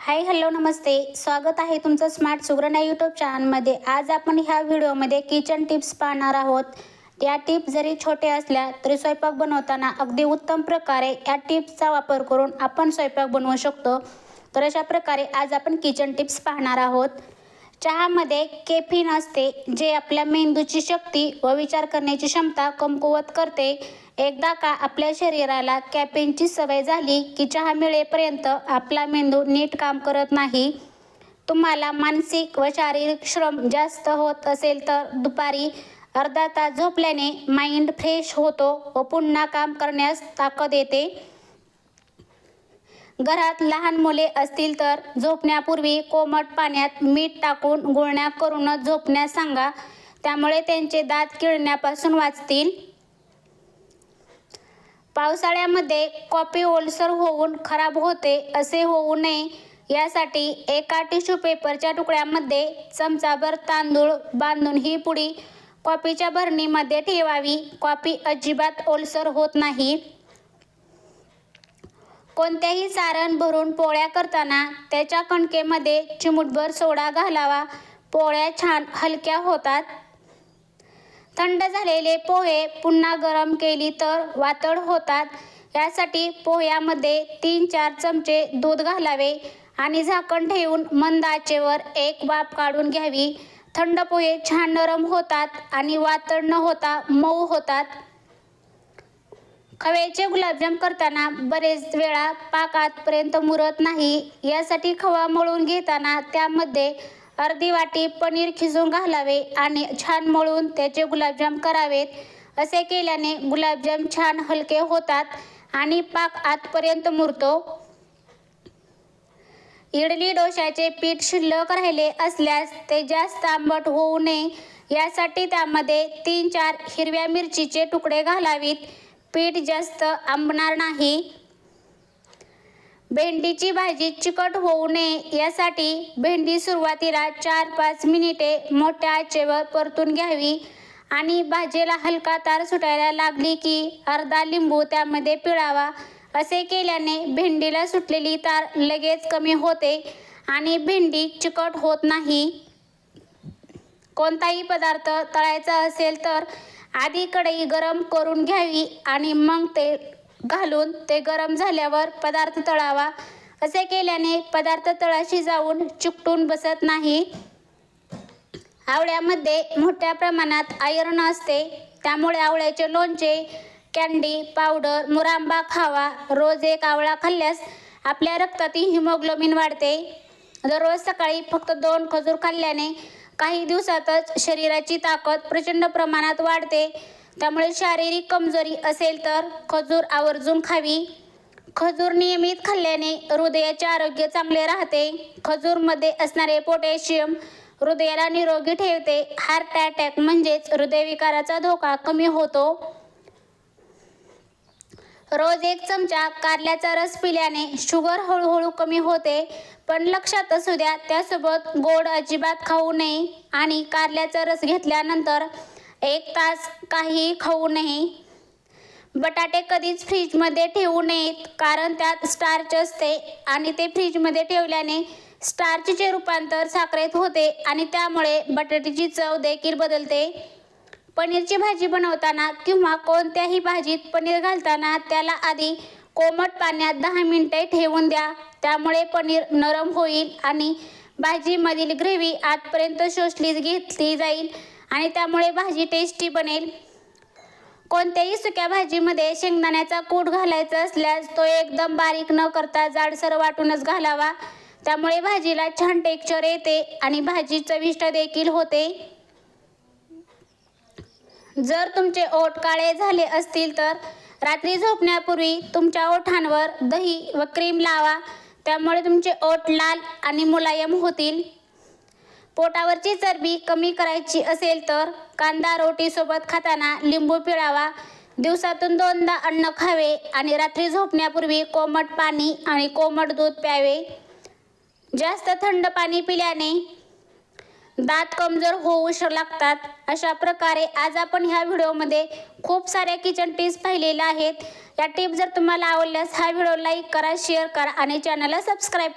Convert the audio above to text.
Hi hello नमस्ते. स्वागत आहे तुमचं स्मार्ट सुग्रणा यूट्यूब चॅनलमध्ये आज आपण ह्या व्हिडिओमध्ये किचन टिप्स पाहणार आहोत. या टिप्स जरी छोट्या असल्या तरी स्वयंपाक बनवताना अगदी उत्तम प्रकारे या टिप्सचा वापर करून आपण स्वयंपाक बनवू शकतो. तर अशा प्रकारे आज आपण किचन टिप्स पाहणार आहोत. चहामध्ये केफीन असते जे आपल्या मेंदूची शक्ती व विचार करण्याची क्षमता कमकुवत करते. एकदा का आपल्या शरीराला कॅफेनची सवय झाली की चहा मिळेपर्यंत आपला मेंदू नीट काम करत नाही. तुम्हाला मानसिक व शारीरिक श्रम जास्त होत असेल तर दुपारी अर्धा तास झोपल्याने माइंड फ्रेश होतो व पुन्हा काम करण्यास ताकद येते. घरात लहान मुले असतील तर झोपण्यापूर्वी कोमट पाण्यात मीठ टाकून गुळण्या करूनच झोपण्यास सांगा. त्यामुळे त्यांचे दात किळण्यापासून वाचतील. पावसाळ्यामध्ये कॉपी ओलसर होऊन खराब होते असे होऊ नये. यासाठी एका टिश्यू पेपरच्या तुकड्यामध्ये चमचाभर तांदूळ बांधून ही पुडी कॉपीच्या भरणीमध्ये ठेवावी. कॉपी अजिबात ओलसर होत नाही. कोणत्याही सारण भरून पोळ्या करताना त्याच्या कणकेमध्ये चिमूटभर सोडा घालावा. पोळ्या छान हलक्या होतात. थंड झालेले पोहे पुन्हा गरम केली तर वातड होतात. यासाठी पोह्यामध्ये तीन चार चमचे दूध घालावे आणि झाकण ठेवून मंद आचेवर एक वाफ काढून घ्यावी. थंड पोहे छान नरम होतात आणि वातड न होता मऊ होतात. खव्याचे गुलाबजाम करताना बरेच वेळा पाक आतपर्यंत मुरत नाही. यासाठी खवा मळून घेताना त्यामध्ये अर्धी वाटी पनीर खिजून घालावे आणि छान मळून त्याचे गुलाबजाम करावेत. असे केल्याने गुलाबजाम छान हलके होतात आणि पाक आतपर्यंत मुरतो. इडली डोशाचे पीठ शिल्लक राहिले असल्यास ते जास्त आंबट होऊ नये. यासाठी त्यामध्ये तीन चार हिरव्या मिरचीचे तुकडे घालावीत. पीठ जास्त आंबणार नाही. भेंडीची भाजी चिकट होऊ नये यासाठी भेंडी सुरुवातीला चार पाच मिनिटे मोठ्या आचेवर परतून घ्यावी आणि भाजीला हलका तार सुटायला लागली की अर्धा लिंबू त्यामध्ये पिळावा. असे केल्याने भेंडीला सुटलेली तार लगेच कमी होते आणि भेंडी चिकट होत नाही. कोणताही पदार्थ तळायचा असेल तर आधी कढई गरम करून घ्यावी आणि मग ते घालून ते गरम झाल्यावर पदार्थ तळावा. असे केल्याने पदार्थ तळाशी जाऊन चिकटून बसत नाही. आवळ्यामध्ये मोठ्या प्रमाणात आयर्न असते. त्यामुळे आवळ्याचे लोणचे कॅन्डी पावडर मुरांबा खावा. रोज एक आवळा खाल्ल्यास आपल्या रक्तातील हिमोग्लोबिन वाढते. दररोज सकाळी फक्त दोन खजूर खाल्ल्याने काही दिवसातच शरीराची ताकद प्रचंड प्रमाणात वाढते. त्यामुळे शारीरिक कमजोरी असेल तर खजूर आवर्जून खावी. खजूर नियमित खाल्ल्याने हृदयाचे आरोग्य चांगले राहते. खजूरमध्ये असणारे पोटॅशियम हृदयाला निरोगी ठेवते. हार्ट अटॅक म्हणजेच हृदयविकाराचा धोका कमी होतो. रोज एक चमचा कारल्याचा रस पिल्याने शुगर हळूहळू कमी होते. पण लक्षात असू द्या त्यासोबत गोड अजिबात खाऊ नये आणि कारल्याचा रस घेतल्यानंतर एक तास काहीही खाऊ नये. बटाटे कधीच फ्रीजमध्ये ठेवू नयेत कारण त्यात स्टार्च असते आणि ते फ्रीजमध्ये ठेवल्याने स्टार्चचे रूपांतर साखरेत होते आणि त्यामुळे बटाट्याची चव देखील बदलते. पनीरची भाजी बनवताना किंवा कोणत्याही भाजीत पनीर घालताना त्याला आधी कोमट पाण्यात दहा मिनटे ठेवून द्या. त्यामुळे पनीर नरम होईल आणि भाजीमधील ग्रेव्ही आतपर्यंत शोषली घेतली जाईल आणि त्यामुळे भाजी टेस्टी बनेल. कोणत्याही सुक्या भाजीमध्ये शेंगदाण्याचा कूट घालायचा असल्यास तो एकदम बारीक न करता जाडसर वाटूनच घालावा. त्यामुळे भाजीला छान टेक्स्चर येते आणि भाजी चविष्ट देखील होते. जर तुमचे ओठ काळे झाले असतील तर रात्री झोपण्यापूर्वी तुमच्या ओठांवर दही व क्रीम लावा. त्यामुळे तुमचे ओठ लाल आणि मुलायम होतील. पोटावरची चरबी कमी करायची असेल तर कांदा रोटीसोबत खाताना लिंबू पिळावा. दिवसातून दोनदा अन्न खावे आणि रात्री झोपण्यापूर्वी कोमट पाणी आणि कोमट दूध प्यावे. जास्त थंड पाणी पिल्याने दात कमजोर होऊ लागतात. अशा प्रकारे आज आपण ह्या व्हिडिओमध्ये खूप साऱ्या किचन टिप्स पाहिलेल्या आहेत. या टिप्स जर तुम्हाला आवडल्यास हा व्हिडिओ लाईक करा शेअर करा आणि चॅनलला सबस्क्राईब